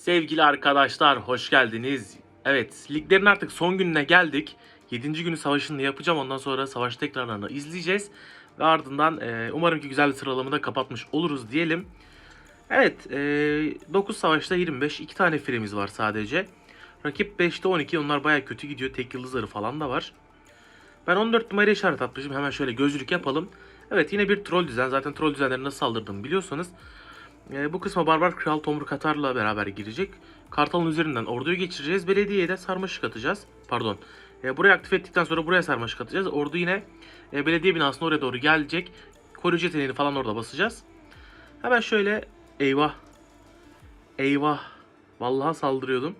Sevgili arkadaşlar hoş geldiniz. Evet liglerin artık son gününe geldik. 7. günü savaşını yapacağım. Ondan sonra savaş tekrarlarını izleyeceğiz. Ve ardından e, umarım ki güzel bir sıralamada kapatmış oluruz diyelim. Evet e, 9 savaşta 25. 2 tane firemiz var sadece. Rakip 5'te 12. Onlar baya kötü gidiyor. Tek yıldızları falan da var. Ben 14 numaraya işaret atmışım. Hemen şöyle gözlük yapalım. Evet yine bir troll düzen. Zaten troll düzenlerine nasıl saldırdığımı biliyorsanız. E, bu kısma Barbar Kral Tomruk Katar'la beraber girecek. Kartal'ın üzerinden orduyu geçireceğiz. Belediyeye de sarmaşık atacağız. Pardon. E, burayı aktif ettikten sonra buraya sarmaşık atacağız. Ordu yine e, belediye binasına oraya doğru gelecek. Koruyucu yeteneğini falan orada basacağız. Hemen şöyle eyvah. Eyvah. Vallahi saldırıyordum.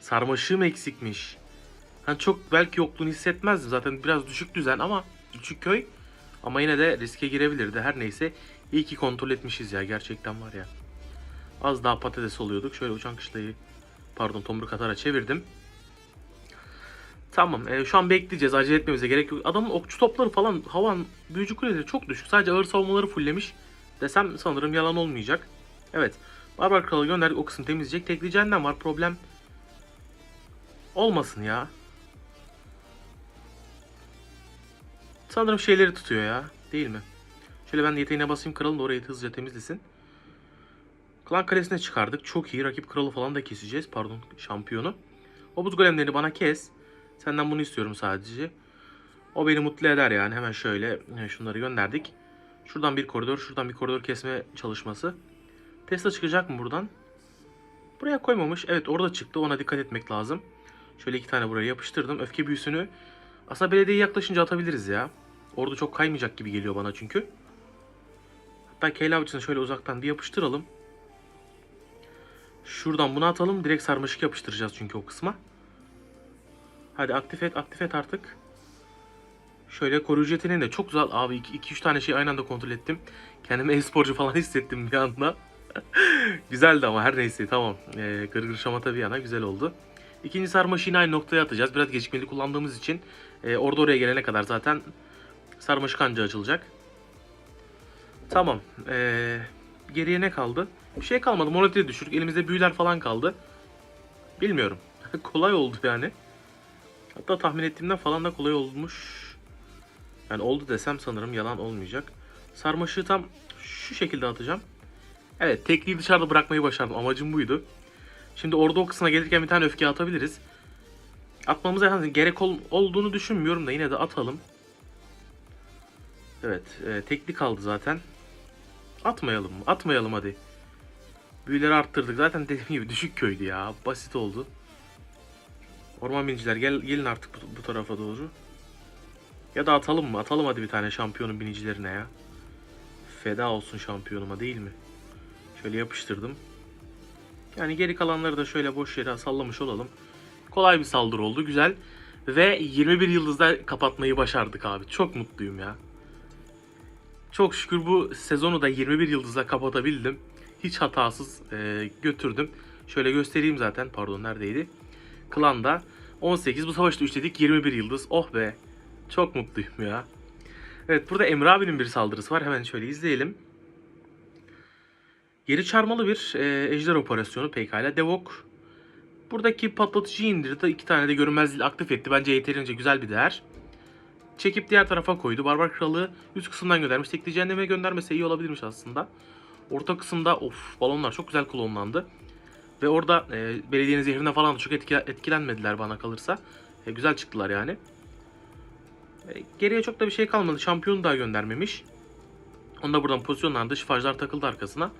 Sarmaşığım eksikmiş. Hani çok belki yokluğunu hissetmezdim. Zaten biraz düşük düzen ama küçük köy. Ama yine de riske girebilirdi. Her neyse iyi ki kontrol etmişiz ya. Gerçekten var ya. Az daha patates oluyorduk. Şöyle uçan kışlayı pardon tomruk atara çevirdim. Tamam. e, şu an bekleyeceğiz. Acele etmemize gerek yok. Adamın okçu topları falan havan büyücü kuleleri çok düşük. Sadece ağır savunmaları fulllemiş. Desem sanırım yalan olmayacak. Evet. Barbar Kralı gönderdik. O kısım temizleyecek. Tekleyeceğinden var. Problem olmasın ya. Sanırım şeyleri tutuyor ya. Değil mi? Şöyle ben de yeteneğine basayım kralın da orayı hızlıca temizlesin. Klan kalesine çıkardık. Çok iyi. Rakip kralı falan da keseceğiz. Pardon şampiyonu. O buz golemlerini bana kes. Senden bunu istiyorum sadece. O beni mutlu eder yani. Hemen şöyle e, şunları gönderdik. Şuradan bir koridor, şuradan bir koridor kesme çalışması. Tesla çıkacak mı buradan? Buraya koymamış. Evet orada çıktı. Ona dikkat etmek lazım. Şöyle iki tane buraya yapıştırdım. Öfke büyüsünü aslında belediyeye yaklaşınca atabiliriz ya. Orada çok kaymayacak gibi geliyor bana çünkü. Hatta Keyla avcısını şöyle uzaktan bir yapıştıralım. Şuradan bunu atalım. Direkt sarmaşık yapıştıracağız çünkü o kısma. Hadi aktif et, aktif et artık. Şöyle koruyucu yeteneğini de çok güzel. Abi 2-3 tane şey aynı anda kontrol ettim. Kendimi e-sporcu falan hissettim bir anda. Güzeldi ama her neyse tamam. Ee, gırgır şamata bir yana güzel oldu. İkinci sarmaşığı aynı noktaya atacağız. Biraz gecikmeli kullandığımız için e, orada oraya gelene kadar zaten sarmaşık anca açılacak. Tamam. Ee, geriye ne kaldı? Bir şey kalmadı. Monolit'i düşürdük. Elimizde büyüler falan kaldı. Bilmiyorum. kolay oldu yani. Hatta tahmin ettiğimden falan da kolay olmuş. Yani oldu desem sanırım yalan olmayacak. Sarmaşığı tam şu şekilde atacağım. Evet tekliği dışarıda bırakmayı başardım. Amacım buydu. Şimdi orada o kısmına gelirken bir tane öfke atabiliriz. Atmamıza yani gerek ol- olduğunu düşünmüyorum da yine de atalım. Evet e, tekli kaldı zaten. Atmayalım mı? Atmayalım hadi. Büyüleri arttırdık. Zaten dediğim gibi düşük köydü ya. Basit oldu. Orman biniciler gel, gelin artık bu, bu tarafa doğru. Ya da atalım mı? Atalım hadi bir tane şampiyonun binicilerine ya. Feda olsun şampiyonuma değil mi? Şöyle yapıştırdım. Yani geri kalanları da şöyle boş yere sallamış olalım. Kolay bir saldırı oldu. Güzel. Ve 21 yıldızda kapatmayı başardık abi. Çok mutluyum ya. Çok şükür bu sezonu da 21 yıldızla kapatabildim. Hiç hatasız e, götürdüm. Şöyle göstereyim zaten. Pardon neredeydi? Klanda 18. Bu savaşta üçledik 21 yıldız. Oh be. Çok mutluyum ya. Evet burada Emre abinin bir saldırısı var. Hemen şöyle izleyelim. Geri çarmalı bir e, ejder operasyonu pekala. Devok buradaki patlatıcıyı indirdi. iki tane de görünmezliği aktif etti. Bence yeterince güzel bir değer. Çekip diğer tarafa koydu. Barbar Kralı üst kısımdan göndermiş. Tekli cehenneme göndermese iyi olabilirmiş aslında. Orta kısımda of balonlar çok güzel klonlandı. Ve orada e, belediyenin zehrine falan çok etki- etkilenmediler bana kalırsa. E, güzel çıktılar yani. E, geriye çok da bir şey kalmadı. Şampiyonu daha göndermemiş. Onu da buradan pozisyonlandı. Şifacılar takıldı arkasına.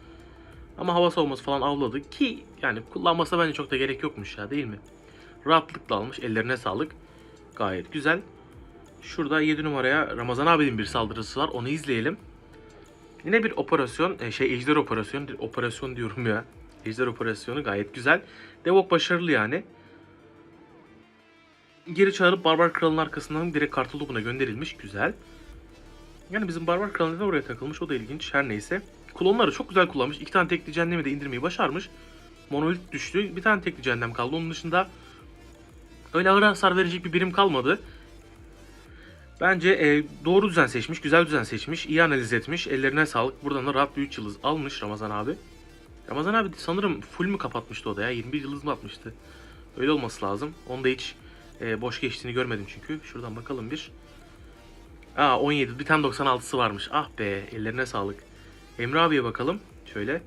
Ama hava savunması falan avladı ki yani kullanmasa bence çok da gerek yokmuş ya değil mi? Rahatlıkla almış. Ellerine sağlık. Gayet güzel. Şurada 7 numaraya Ramazan abinin bir saldırısı var. Onu izleyelim. Yine bir operasyon, e, şey ejder operasyonu, operasyon diyorum ya. Ejder operasyonu gayet güzel. Devok başarılı yani. Geri çağırıp Barbar Kral'ın arkasından direkt Kartalop'una gönderilmiş. Güzel. Yani bizim Barbar Kralı neden oraya takılmış o da ilginç. Her neyse. Klonları çok güzel kullanmış. İki tane tekli cehennemi de indirmeyi başarmış. Monolit düştü. Bir tane tekli cehennem kaldı. Onun dışında öyle ağır hasar verecek bir birim kalmadı. Bence e, doğru düzen seçmiş, güzel düzen seçmiş, iyi analiz etmiş. Ellerine sağlık. Buradan da rahat bir 3 yıldız almış Ramazan abi. Ramazan abi sanırım full mü kapatmıştı o da ya? 21 yıldız mı atmıştı? Öyle olması lazım. Onu da hiç e, boş geçtiğini görmedim çünkü. Şuradan bakalım bir. Aa 17. Bir tane 96'sı varmış. Ah be ellerine sağlık. Emre abiye bakalım. Şöyle.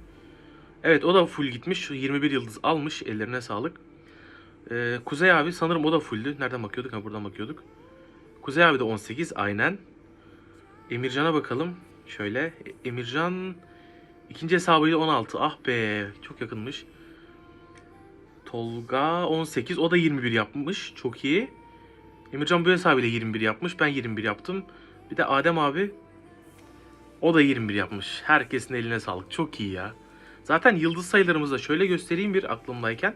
Evet o da full gitmiş. 21 yıldız almış. Ellerine sağlık. Ee, Kuzey abi sanırım o da fulldü. Nereden bakıyorduk? Ha buradan bakıyorduk. Kuzey abi de 18 aynen. Emircan'a bakalım. Şöyle. Emircan ikinci hesabıyla 16. Ah be çok yakınmış. Tolga 18. O da 21 yapmış. Çok iyi. Emircan bu hesabıyla 21 yapmış. Ben 21 yaptım. Bir de Adem abi o da 21 yapmış. Herkesin eline sağlık. Çok iyi ya. Zaten yıldız sayılarımızı da şöyle göstereyim bir aklımdayken.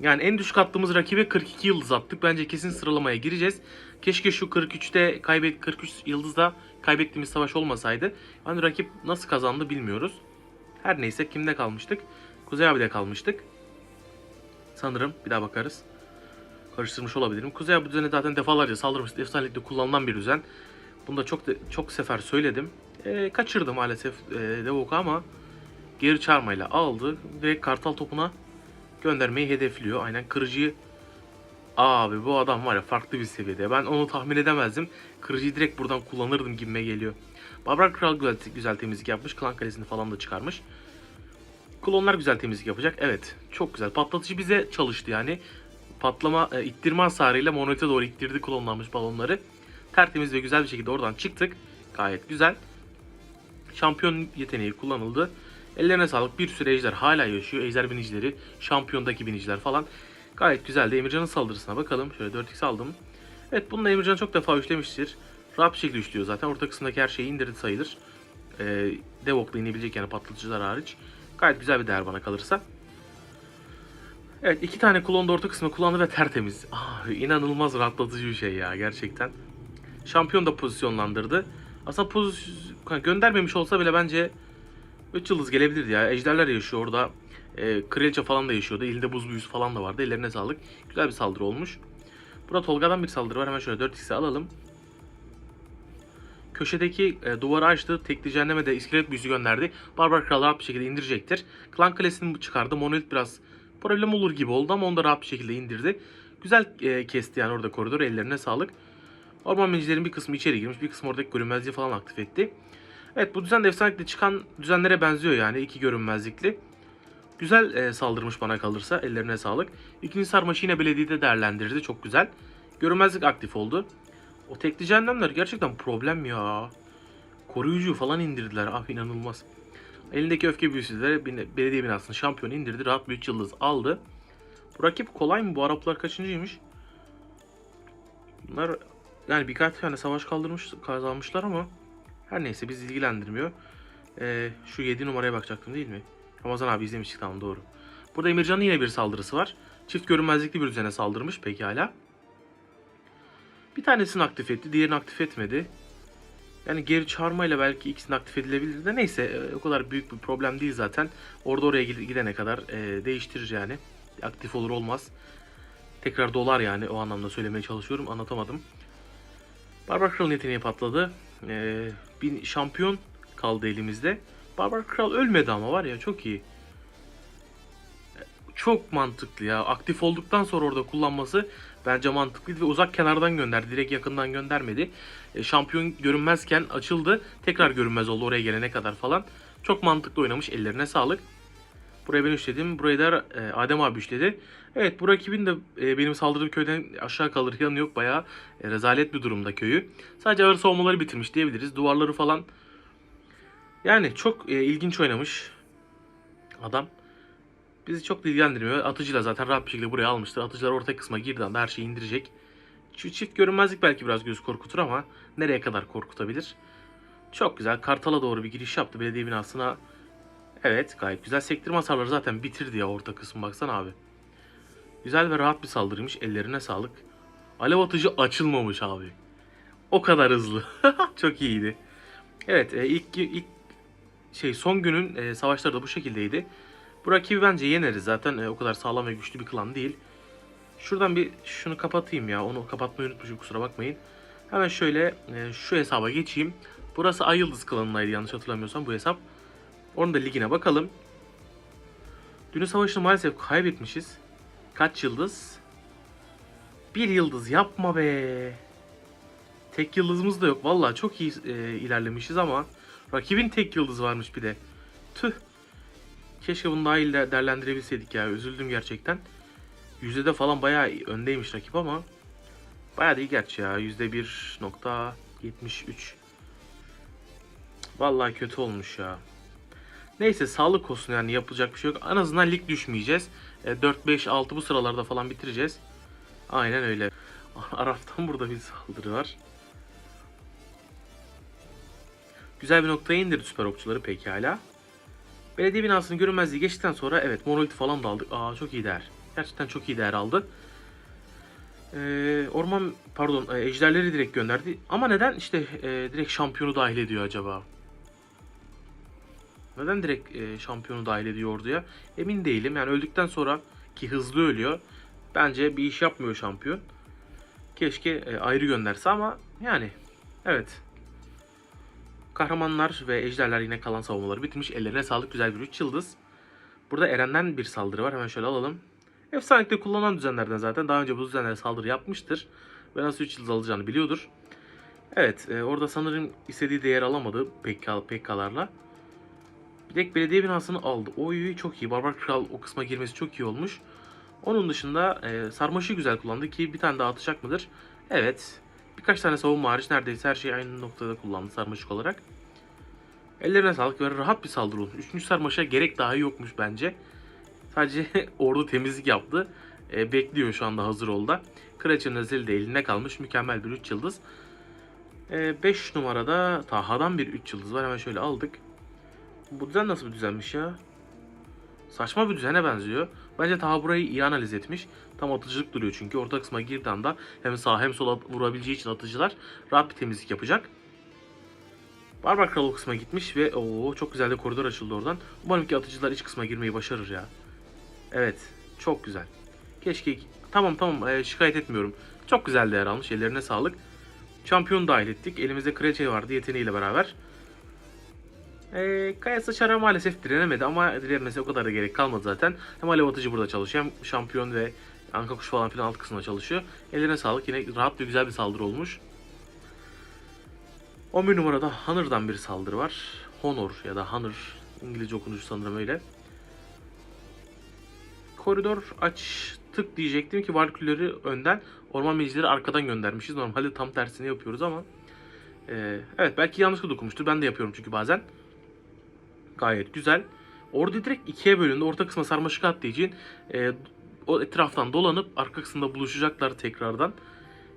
Yani en düşük attığımız rakibe 42 yıldız attık. Bence kesin sıralamaya gireceğiz. Keşke şu 43'te kaybet 43 yıldızda kaybettiğimiz savaş olmasaydı. Hani rakip nasıl kazandı bilmiyoruz. Her neyse kimde kalmıştık? Kuzey abi'de kalmıştık. Sanırım bir daha bakarız. Karıştırmış olabilirim. Kuzey abi düzeni zaten defalarca saldırmış. Efsanelikte kullanılan bir düzen. Bunu da çok çok sefer söyledim. Ee, kaçırdı maalesef e, Devok'u ama geri çağırmayla aldı. Direkt kartal topuna göndermeyi hedefliyor. Aynen kırıcıyı Abi bu adam var ya farklı bir seviyede. Ben onu tahmin edemezdim. Kırıcıyı direkt buradan kullanırdım gibime geliyor. Barbar Kral güzel, güzel temizlik yapmış. Klan Kalesi'ni falan da çıkarmış. Klonlar güzel temizlik yapacak. Evet. Çok güzel. Patlatıcı bize çalıştı yani. Patlama, e, ittirme hasarıyla monolite doğru ittirdi klonlanmış balonları. Tertemiz ve güzel bir şekilde oradan çıktık. Gayet güzel. Şampiyon yeteneği kullanıldı. Ellerine sağlık. Bir sürü ejder hala yaşıyor. Ejder binicileri, şampiyondaki biniciler falan. Gayet güzeldi. Emircan'ın saldırısına bakalım. Şöyle 4x aldım. Evet bununla Emircan çok defa üçlemiştir. Rahat bir şekilde üçlüyor zaten. Orta kısımdaki her şeyi indirdi sayılır. Ee, Devok'la inebilecek yani patlatıcılar hariç. Gayet güzel bir değer bana kalırsa. Evet iki tane klon da orta kısmı kullandı ve tertemiz. Ah, inanılmaz rahatlatıcı bir şey ya gerçekten. Şampiyon da pozisyonlandırdı. Aslında pozisyon göndermemiş olsa bile bence 3 yıldız gelebilirdi ya. Ejderler yaşıyor orada. E, Kraliçe falan da yaşıyordu. Elinde buz büyüsü falan da vardı. Ellerine sağlık. Güzel bir saldırı olmuş. Burada Tolga'dan bir saldırı var. Hemen şöyle 4x'i alalım. Köşedeki e, duvarı açtı. Tekli cehenneme de iskelet büyüsü gönderdi. Barbar Kral rahat bir şekilde indirecektir. Klan Kalesi'ni çıkardı. Monolit biraz problem olur gibi oldu ama onu da rahat bir şekilde indirdi. Güzel e, kesti yani orada koridor. Ellerine sağlık. Orman binicilerin bir kısmı içeri girmiş. Bir kısmı oradaki görünmezliği falan aktif etti. Evet bu düzen de efsanelikle çıkan düzenlere benziyor yani. iki görünmezlikli. Güzel e, saldırmış bana kalırsa. Ellerine sağlık. İkinci sarmaşı yine belediyede değerlendirdi. Çok güzel. Görünmezlik aktif oldu. O tekli cehennemler gerçekten problem ya. Koruyucu falan indirdiler. Ah inanılmaz. Elindeki öfke büyüsü de bin- belediye binasının şampiyonu indirdi. Rahat bir 3 yıldız aldı. Bu rakip kolay mı? Bu Araplar kaçıncıymış? Bunlar yani birkaç tane savaş kaldırmış, kazanmışlar ama her neyse bizi ilgilendirmiyor. Ee, şu 7 numaraya bakacaktım değil mi? Ramazan abi izlemiştik tamam doğru. Burada Emircan'ın yine bir saldırısı var. Çift görünmezlikli bir düzene saldırmış pekala. Bir tanesini aktif etti, diğerini aktif etmedi. Yani geri çağırmayla belki ikisini aktif edilebilir de neyse e, o kadar büyük bir problem değil zaten. Orada oraya gid- gidene kadar e, değiştirir yani. Aktif olur olmaz. Tekrar dolar yani o anlamda söylemeye çalışıyorum anlatamadım. Barbar Kral'ın yeteneği patladı. Ee, bir şampiyon kaldı elimizde. Barbar Kral ölmedi ama var ya çok iyi. Çok mantıklı ya. Aktif olduktan sonra orada kullanması bence mantıklıydı ve uzak kenardan gönderdi. Direkt yakından göndermedi. E, şampiyon görünmezken açıldı. Tekrar görünmez oldu oraya gelene kadar falan. Çok mantıklı oynamış. Ellerine sağlık. Buraya ben üçledim. Burayı da e, Adem abi üçledi. Evet bu rakibin de e, benim saldırdığım köyden aşağı kalır yanı yok. Bayağı e, rezalet bir durumda köyü. Sadece ağır savunmaları bitirmiş diyebiliriz. Duvarları falan. Yani çok e, ilginç oynamış adam. Bizi çok ilgilendirmiyor. Atıcıyla zaten rahat bir şekilde buraya almıştır. Atıcılar orta kısma girdiği anda her şeyi indirecek. Çift görünmezlik belki biraz göz korkutur ama nereye kadar korkutabilir? Çok güzel. Kartal'a doğru bir giriş yaptı belediye binasına. Evet gayet güzel. Sektirme hasarları zaten bitirdi ya orta kısım baksana abi. Güzel ve rahat bir saldırıymış. Ellerine sağlık. Alev atıcı açılmamış abi. O kadar hızlı. Çok iyiydi. Evet e, ilk ilk şey son günün e, savaşları da bu şekildeydi. Bu rakibi bence yeneriz zaten e, o kadar sağlam ve güçlü bir klan değil. Şuradan bir şunu kapatayım ya. Onu kapatmayı unutmuşum kusura bakmayın. Hemen şöyle şu hesaba geçeyim. Burası Ay Yıldız klanındaydı yanlış hatırlamıyorsam bu hesap. Onun da ligine bakalım. Dünün savaşını maalesef kaybetmişiz. Kaç yıldız? Bir yıldız yapma be. Tek yıldızımız da yok. Vallahi çok iyi e, ilerlemişiz ama rakibin tek yıldızı varmış bir de. Tüh. Keşke bunu daha iyi de- değerlendirebilseydik ya. Üzüldüm gerçekten. Yüzdede falan bayağı öndeymiş rakip ama bayağı değil gerçi ya. Yüzde 1.73. Vallahi kötü olmuş ya. Neyse sağlık olsun yani yapılacak bir şey yok. En azından lig düşmeyeceğiz. E, 4, 5, 6 bu sıralarda falan bitireceğiz. Aynen öyle. Araf'tan burada bir saldırı var. Güzel bir noktaya indirdi süper okçuları pekala. Belediye binasının görünmezliği geçtikten sonra evet monolit falan da aldık. Aa çok iyi değer. Gerçekten çok iyi değer aldı. Ee, orman pardon e, ejderleri direkt gönderdi. Ama neden işte e, direkt şampiyonu dahil ediyor acaba? Neden direkt e, şampiyonu dahil ediyor orduya? Emin değilim. Yani öldükten sonra ki hızlı ölüyor. Bence bir iş yapmıyor şampiyon. Keşke e, ayrı gönderse ama yani evet. Kahramanlar ve ejderler yine kalan savunmaları bitirmiş. Ellerine sağlık güzel bir 3 yıldız. Burada Eren'den bir saldırı var. Hemen şöyle alalım. Efsanelikte kullanılan düzenlerden zaten. Daha önce bu düzenlere saldırı yapmıştır. Ve nasıl 3 yıldız alacağını biliyordur. Evet e, orada sanırım istediği değer alamadı PK, PK'larla. Bir tek belediye binasını aldı. Oy çok iyi. Barbar Kral o kısma girmesi çok iyi olmuş. Onun dışında e, sarmaşı güzel kullandı ki bir tane daha atacak mıdır? Evet. Birkaç tane savunma hariç neredeyse her şeyi aynı noktada kullandı sarmaşık olarak. Ellerine sağlık ve rahat bir saldırı olmuş. Üçüncü sarmaşa gerek daha yokmuş bence. Sadece ordu temizlik yaptı. E, bekliyor şu anda hazır olda. Kraliçenin özeli de eline kalmış. Mükemmel bir 3 yıldız. 5 numarada Taha'dan bir 3 yıldız var. Hemen şöyle aldık. Bu düzen nasıl bir düzenmiş ya? Saçma bir düzene benziyor. Bence Taha burayı iyi analiz etmiş. Tam atıcılık duruyor çünkü. Orta kısma girdiği anda hem sağ hem sola vurabileceği için atıcılar rahat bir temizlik yapacak. Barbar Kral o kısma gitmiş ve o çok güzel de koridor açıldı oradan. Umarım ki atıcılar iç kısma girmeyi başarır ya. Evet, çok güzel. Keşke tamam tamam e, şikayet etmiyorum. Çok güzel değer almış. Ellerine sağlık. Şampiyon dahil ettik. Elimizde kraliçe vardı yeteneğiyle beraber. E, Kaya Sıçar'a maalesef direnemedi ama direnmesi o kadar da gerek kalmadı zaten. Hem alev atıcı burada çalışıyor hem şampiyon ve anka kuş falan filan alt kısmında çalışıyor. Ellerine sağlık. Yine rahat ve güzel bir saldırı olmuş. 11 numarada Honor'dan bir saldırı var. Honor ya da Honor. İngilizce okunuşu sanırım öyle. Koridor açtık diyecektim ki Valkülleri önden, orman meclisleri arkadan göndermişiz. Normalde tam tersini yapıyoruz ama e, evet belki yanlışlıkla dokunmuştur. Ben de yapıyorum çünkü bazen. Gayet güzel. Orada direkt ikiye bölündü. Orta kısma sarmaşık attığı için e, o etraftan dolanıp arka kısımda buluşacaklar tekrardan.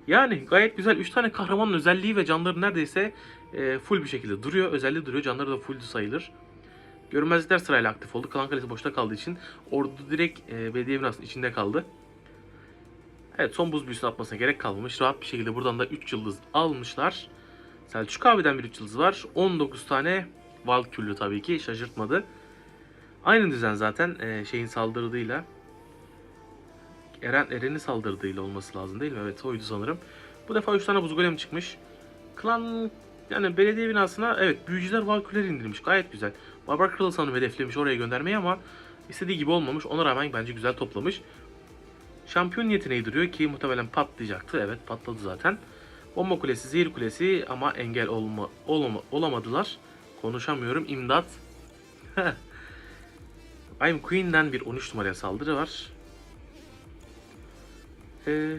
Yani gayet güzel. 3 tane kahramanın özelliği ve canları neredeyse e, full bir şekilde duruyor. Özelliği duruyor. Canları da full sayılır. Görünmezlikler sırayla aktif oldu. Kalan kalesi boşta kaldığı için ordu direkt e, belediye binasının içinde kaldı. Evet son buz büyüsünü atmasına gerek kalmamış. Rahat bir şekilde buradan da 3 yıldız almışlar. Selçuk abiden bir 3 yıldız var. 19 tane Valküllü tabii ki şaşırtmadı. Aynı düzen zaten e, şeyin saldırdığıyla Eren Eren'in saldırdığıyla olması lazım değil mi? Evet oydu sanırım. Bu defa 3 tane buz golem çıkmış. Klan yani belediye binasına evet büyücüler valküler indirmiş. Gayet güzel. Barbar Kralı sanırım hedeflemiş oraya göndermeyi ama istediği gibi olmamış. Ona rağmen bence güzel toplamış. Şampiyon yeteneği duruyor ki muhtemelen patlayacaktı. Evet patladı zaten. Bomba kulesi, zehir kulesi ama engel olma, olama, olamadılar. Konuşamıyorum. İmdat. I'm Queen'den bir 13 numaraya saldırı var. Ee,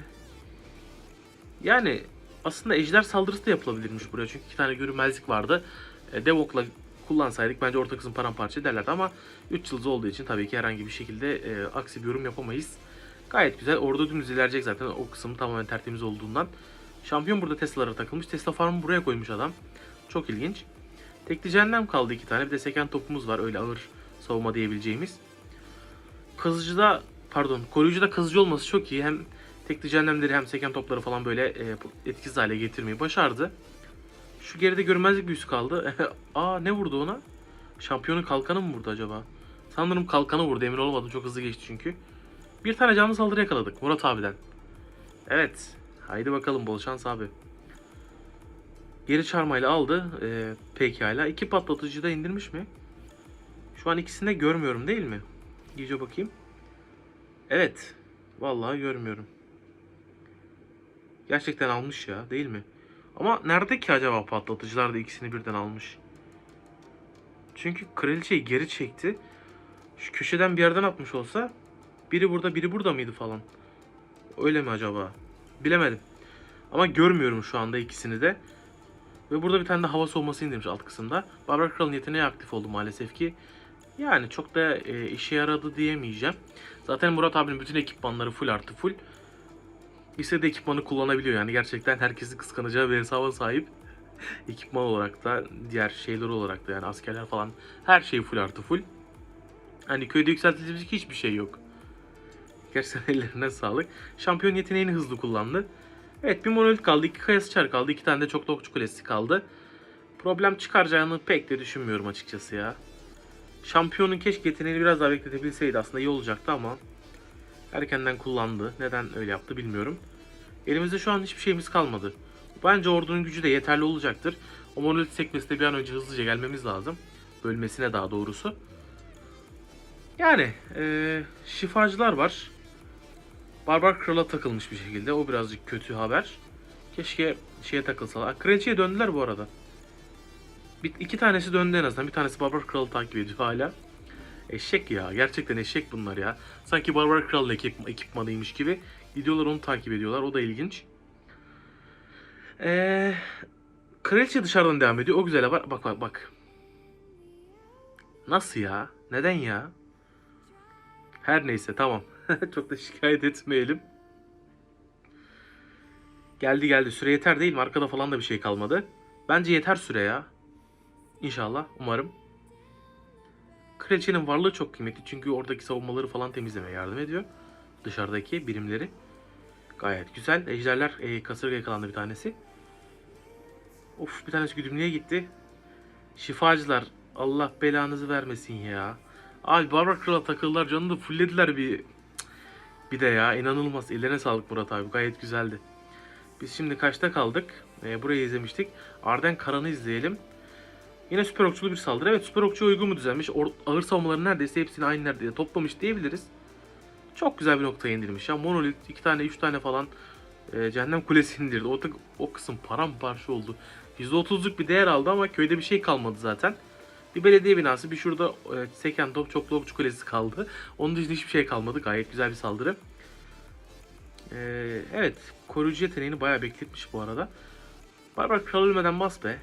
yani aslında ejder saldırısı da yapılabilirmiş buraya. Çünkü iki tane görünmezlik vardı. E, Devok'la kullansaydık bence orta kısım paramparça ederlerdi ama 3 yıldız olduğu için tabii ki herhangi bir şekilde e, aksi bir yorum yapamayız. Gayet güzel. Orada dümdüz ilerleyecek zaten o kısım tamamen tertemiz olduğundan. Şampiyon burada Tesla'lara takılmış. Tesla farmı buraya koymuş adam. Çok ilginç. Tekli cehennem kaldı iki tane. Bir de seken topumuz var öyle ağır savunma diyebileceğimiz. Kazıcıda pardon koruyucuda kazıcı olması çok iyi. Hem tekli cehennemleri hem seken topları falan böyle e, etkisiz hale getirmeyi başardı. Şu geride görmezlik büyüsü kaldı. Aa ne vurdu ona? Şampiyonun kalkanı mı vurdu acaba? Sanırım kalkanı vurdu emin olamadım çok hızlı geçti çünkü. Bir tane canlı saldırı yakaladık Murat abiden. Evet. Haydi bakalım bol şans abi. Geri çarmayla aldı. E, pekala. İki patlatıcı da indirmiş mi? Şu an ikisini de görmüyorum değil mi? Giyice bakayım. Evet. Vallahi görmüyorum. Gerçekten almış ya değil mi? Ama nerede ki acaba patlatıcılar da ikisini birden almış? Çünkü kraliçeyi geri çekti. Şu köşeden bir yerden atmış olsa biri burada biri burada mıydı falan. Öyle mi acaba? Bilemedim. Ama görmüyorum şu anda ikisini de. Ve burada bir tane de hava soğuması indirmiş alt kısımda. Barbar Kral'ın yeteneği aktif oldu maalesef ki. Yani çok da e, işe yaradı diyemeyeceğim. Zaten Murat abinin bütün ekipmanları full artı full. İstediği ekipmanı kullanabiliyor yani gerçekten herkesin kıskanacağı bir hesaba sahip. Ekipman olarak da diğer şeyler olarak da yani askerler falan her şey full artı full. Hani köyde yükseltilecek hiçbir şey yok. Gerçekten ellerine sağlık. Şampiyon yeteneğini hızlı kullandı. Evet bir monolit kaldı, iki kaya sıçar kaldı, iki tane de çok okçu kulesi kaldı. Problem çıkaracağını pek de düşünmüyorum açıkçası ya. Şampiyonun keşke yeteneğini biraz daha bekletebilseydi aslında iyi olacaktı ama erkenden kullandı. Neden öyle yaptı bilmiyorum. Elimizde şu an hiçbir şeyimiz kalmadı. Bence ordunun gücü de yeterli olacaktır. O monolit sekmesine bir an önce hızlıca gelmemiz lazım. Bölmesine daha doğrusu. Yani eee, şifacılar var. Barbar Kral'a takılmış bir şekilde. O birazcık kötü haber. Keşke şeye takılsalar. Kraliçeye döndüler bu arada. Bir, iki tanesi döndü en azından. Bir tanesi Barbar Kral'ı takip ediyor hala. Eşek ya. Gerçekten eşek bunlar ya. Sanki Barbar Kral'ın ekip, ekipmanıymış gibi. Gidiyorlar onu takip ediyorlar. O da ilginç. Eee... Kraliçe dışarıdan devam ediyor. O güzel haber. Bak bak bak. Nasıl ya? Neden ya? Her neyse tamam. Çok da şikayet etmeyelim. Geldi geldi. Süre yeter değil mi? Arkada falan da bir şey kalmadı. Bence yeter süre ya. İnşallah. Umarım. Kraliçenin varlığı çok kıymetli. Çünkü oradaki savunmaları falan temizlemeye yardım ediyor. Dışarıdaki birimleri. Gayet güzel. Ejderler e, kasırga yakalandı bir tanesi. Of bir tanesi güdümlüğe gitti. Şifacılar Allah belanızı vermesin ya. Abi Barbar Kral'a takıldılar canını da fullediler bir. Bir de ya inanılmaz. Ellerine sağlık Murat abi gayet güzeldi. Biz şimdi kaçta kaldık? Ee, burayı izlemiştik. Arden Karan'ı izleyelim. Yine süper okçulu bir saldırı. Evet süper okçu uygun mu düzenmiş? Or- ağır savunmaların neredeyse hepsini aynı neredeyse toplamış diyebiliriz. Çok güzel bir noktaya indirmiş ya. Monolit iki tane üç tane falan e, cehennem kulesi indirdi. O, o kısım paramparça oldu. %30'luk bir değer aldı ama köyde bir şey kalmadı zaten. Bir belediye binası, bir şurada e, seken top, çoklu okçu kulesi kaldı. Onun dışında hiçbir şey kalmadı. Gayet güzel bir saldırı. Ee, evet, koruyucu yeteneğini bayağı bekletmiş bu arada. Barbar kral ölmeden bas be.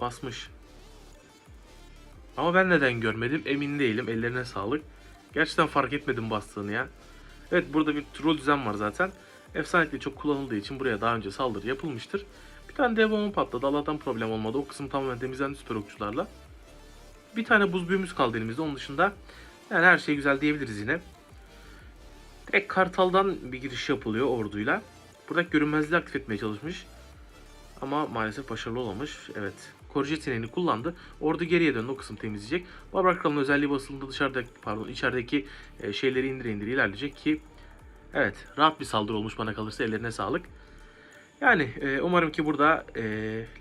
Basmış. Ama ben neden görmedim emin değilim. Ellerine sağlık. Gerçekten fark etmedim bastığını ya. Evet burada bir troll düzen var zaten. Efsanelikle çok kullanıldığı için buraya daha önce saldırı yapılmıştır. Bir tane dev bomba patladı. Allah'tan problem olmadı. O kısım tamamen temizlendi süper okçularla. Bir tane buz büyümüz kaldı elimizde. Onun dışında yani her şey güzel diyebiliriz yine. Direkt Kartal'dan bir giriş yapılıyor orduyla. Buradaki görünmezliği aktif etmeye çalışmış. Ama maalesef başarılı olamamış. Evet. Koruyucu yeteneğini kullandı. Ordu geriye döndü. O kısım temizleyecek. Barbar Kral'ın özelliği basıldığında dışarıdaki pardon içerideki e, şeyleri indire indire ilerleyecek ki evet rahat bir saldırı olmuş bana kalırsa ellerine sağlık. Yani e, umarım ki burada e,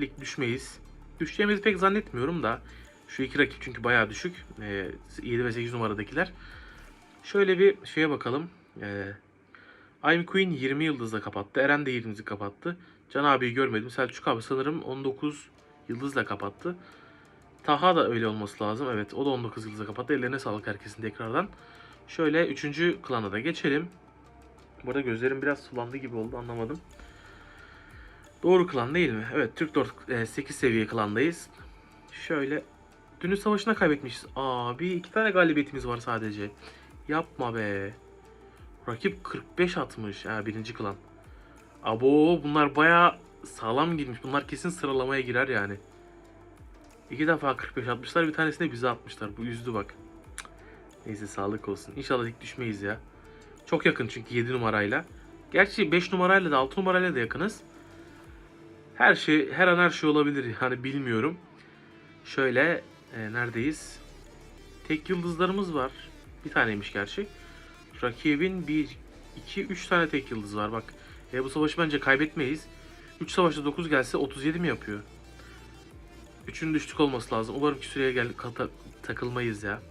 lig düşmeyiz. Düşeceğimizi pek zannetmiyorum da şu iki rakip çünkü bayağı düşük. E, 7 ve 8 numaradakiler. Şöyle bir şeye bakalım. E, I'm Queen 20 yıldızla kapattı. Eren de 20'yi kapattı. Can abiyi görmedim. Selçuk abi sanırım 19 yıldızla kapattı. Taha da öyle olması lazım. Evet o da 19 yıldızla kapattı. Ellerine sağlık herkesin tekrardan. Şöyle 3. klana da geçelim. Burada gözlerim biraz sulandı gibi oldu anlamadım. Doğru klan değil mi? Evet Türk 4 8 seviye klandayız. Şöyle Dünün savaşına kaybetmişiz. Abi iki tane galibiyetimiz var sadece. Yapma be. Rakip 45 atmış. Ha birinci klan. Abo bunlar baya sağlam girmiş. Bunlar kesin sıralamaya girer yani. İki defa 45 atmışlar. Bir tanesini bize atmışlar. Bu üzdü bak. Neyse sağlık olsun. İnşallah ilk düşmeyiz ya. Çok yakın çünkü 7 numarayla. Gerçi 5 numarayla da 6 numarayla da yakınız. Her şey, her an her şey olabilir yani bilmiyorum. Şöyle e, neredeyiz? Tek yıldızlarımız var. Bir taneymiş gerçi. Rakibin 1, 2, 3 tane tek yıldız var bak. E, bu savaşı bence kaybetmeyiz. 3 savaşta 9 gelse 37 mi yapıyor? 3'ün düştük olması lazım. Umarım ki süreye gel kata- takılmayız ya.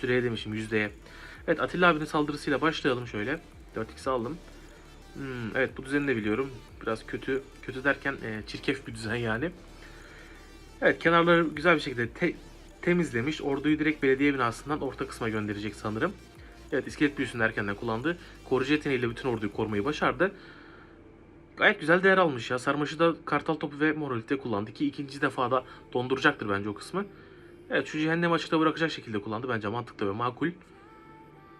Süreye demişim yüzdeye. Evet Atilla abinin saldırısıyla başlayalım şöyle. 4x aldım. Hmm, evet bu düzeni de biliyorum. Biraz kötü. Kötü derken e, çirkef bir düzen yani. Evet kenarları güzel bir şekilde te- temizlemiş. Orduyu direkt belediye binasından orta kısma gönderecek sanırım. Evet iskelet büyüsünü erkenden kullandı. Koruyucu yeteneğiyle bütün orduyu korumayı başardı. Gayet güzel değer almış ya. Sarmaşı da kartal topu ve moralite kullandı ki ikinci defada donduracaktır bence o kısmı. Evet şu cehennem açıkta bırakacak şekilde kullandı. Bence mantıklı ve makul.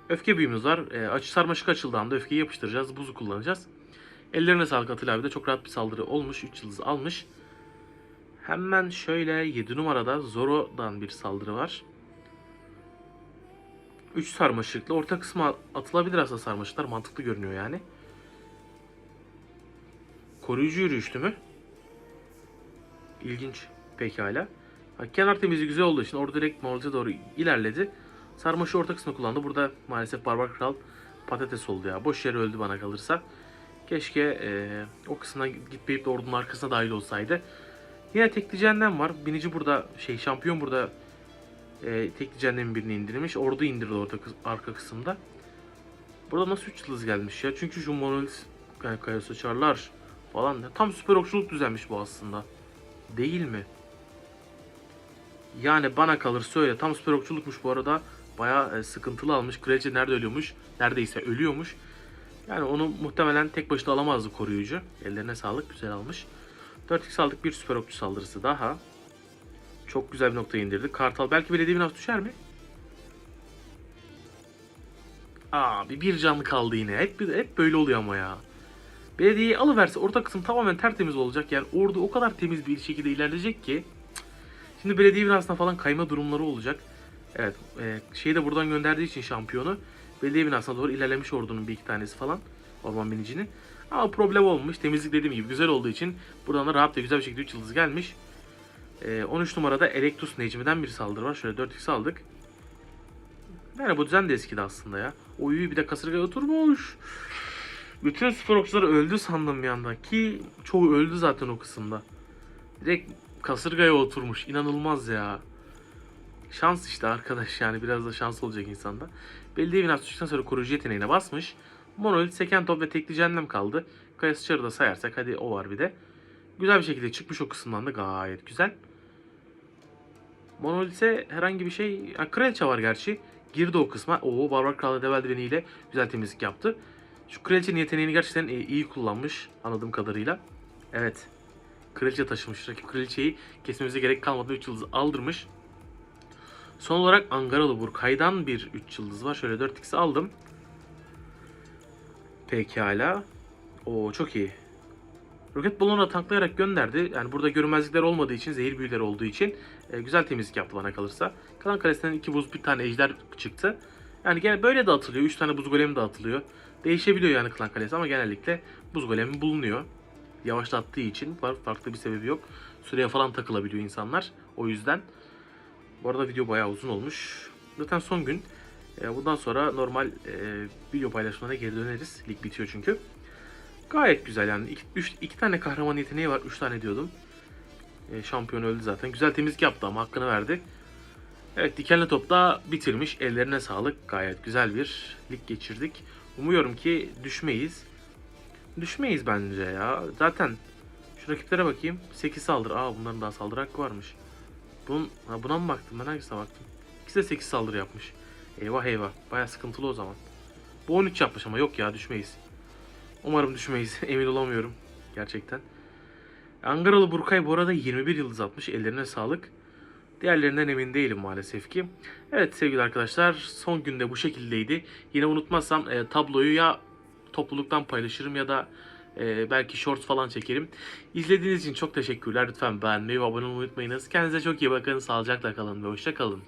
Öfke büyümüz var. E, açı sarmaşık açıldığında öfkeyi yapıştıracağız. Buzu kullanacağız. Ellerine sağlık Atilla abi de çok rahat bir saldırı olmuş. 3 yıldız almış. Hemen şöyle 7 numarada Zoro'dan bir saldırı var. 3 sarmaşıklı. Orta kısma atılabilir aslında sarmaşıklar. Mantıklı görünüyor yani. Koruyucu yürüyüşlü mü? İlginç. Pekala. Ha, kenar temizliği güzel olduğu için orada direkt Moralite doğru ilerledi. Sarmaşı orta kısmını kullandı. Burada maalesef Barbar Kral patates oldu ya. Boş yere öldü bana kalırsa. Keşke e, o kısmına gitmeyip de ordunun arkasına dahil olsaydı. Yine tekli cehennem var. Binici burada şey şampiyon burada e, cehennemin birini indirmiş. Ordu indirdi kıs- arka kısımda. Burada nasıl 3 yıldız gelmiş ya? Çünkü şu monolit yani kaya sıçarlar falan. Tam süper okçuluk düzenmiş bu aslında. Değil mi? Yani bana kalırsa öyle. Tam süper okçulukmuş bu arada. Bayağı e, sıkıntılı almış. Kraliçe nerede ölüyormuş? Neredeyse ölüyormuş. Yani onu muhtemelen tek başına alamazdı koruyucu. Ellerine sağlık. Güzel almış. 4x aldık. Bir süper okçu saldırısı daha. Çok güzel bir noktaya indirdik. Kartal belki belediye binası düşer mi? Abi bir canlı kaldı yine. Hep, hep böyle oluyor ama ya. Belediyeyi alıverse orta kısım tamamen tertemiz olacak. Yani ordu o kadar temiz bir şekilde ilerleyecek ki. Şimdi belediye binasına falan kayma durumları olacak. Evet. E, şeyi de buradan gönderdiği için şampiyonu. Belediye binasına doğru ilerlemiş ordunun bir iki tanesi falan. Orman binicinin. Ama problem olmamış. Temizlik dediğim gibi güzel olduğu için buradan da rahat ve güzel bir şekilde 3 yıldız gelmiş. E, 13 numarada Electus Necmi'den bir saldırı var. Şöyle 4x aldık. Yani bu düzen de eskidi aslında ya. Oy bir de kasırgaya oturmuş. Bütün spor öldü sandım bir anda. Ki çoğu öldü zaten o kısımda. Direkt kasırgaya oturmuş. İnanılmaz ya. Şans işte arkadaş yani biraz da şans olacak insanda. Belediye binası düştükten sonra koruyucu yeteneğine basmış. Monolit, seken top ve tekli cehennem kaldı. Kaya sıçarı da sayarsak hadi o var bir de. Güzel bir şekilde çıkmış o kısımdan da gayet güzel. Monolith'e herhangi bir şey... Ha, kraliçe var gerçi. Girdi o kısma. Oo Barbar Kralı Devel Diveni ile güzel temizlik yaptı. Şu kraliçenin yeteneğini gerçekten e, iyi kullanmış anladığım kadarıyla. Evet. Kraliçe taşımış. Rakip kraliçeyi kesmemize gerek kalmadı. 3 yıldız aldırmış. Son olarak Angaralı Burkay'dan bir 3 yıldız var. Şöyle 4x aldım. Pekala. Oo çok iyi. Roket balonu tanklayarak gönderdi. Yani burada görünmezlikler olmadığı için, zehir büyüleri olduğu için e, güzel temizlik yaptı bana kalırsa. Kalan kalesinden iki buz, bir tane ejder çıktı. Yani gene böyle de atılıyor. Üç tane buz golemi de atılıyor. Değişebiliyor yani klan kalesi ama genellikle buz golemi bulunuyor. Yavaşlattığı için farklı bir sebebi yok. Süreye falan takılabiliyor insanlar. O yüzden. Bu arada video bayağı uzun olmuş. Zaten son gün. E, bundan sonra normal e, video paylaşımlarına geri döneriz. Lig bitiyor çünkü. Gayet güzel yani. İki, üç, iki tane kahraman yeteneği var. Üç tane diyordum. E, şampiyon öldü zaten. Güzel temizlik yaptı ama hakkını verdi. Evet dikenli top da bitirmiş. Ellerine sağlık. Gayet güzel bir lig geçirdik. Umuyorum ki düşmeyiz. Düşmeyiz bence ya. Zaten şu rakiplere bakayım. 8 saldırı. Aa bunların daha saldırı hakkı varmış. Bunun, ha, buna mı baktım? Ben hangisine baktım? İkisi de 8 saldırı yapmış. Eyvah eyvah. Baya sıkıntılı o zaman. Bu 13 yapmış ama yok ya düşmeyiz. Umarım düşmeyiz. Emin olamıyorum. Gerçekten. Angaralı Burkay bu arada 21 yıldız atmış. Ellerine sağlık. Diğerlerinden emin değilim maalesef ki. Evet sevgili arkadaşlar son günde bu şekildeydi. Yine unutmazsam e, tabloyu ya topluluktan paylaşırım ya da e, belki shorts falan çekerim. İzlediğiniz için çok teşekkürler. Lütfen beğenmeyi ve abone olmayı unutmayınız. Kendinize çok iyi bakın. Sağlıcakla kalın ve hoşça kalın.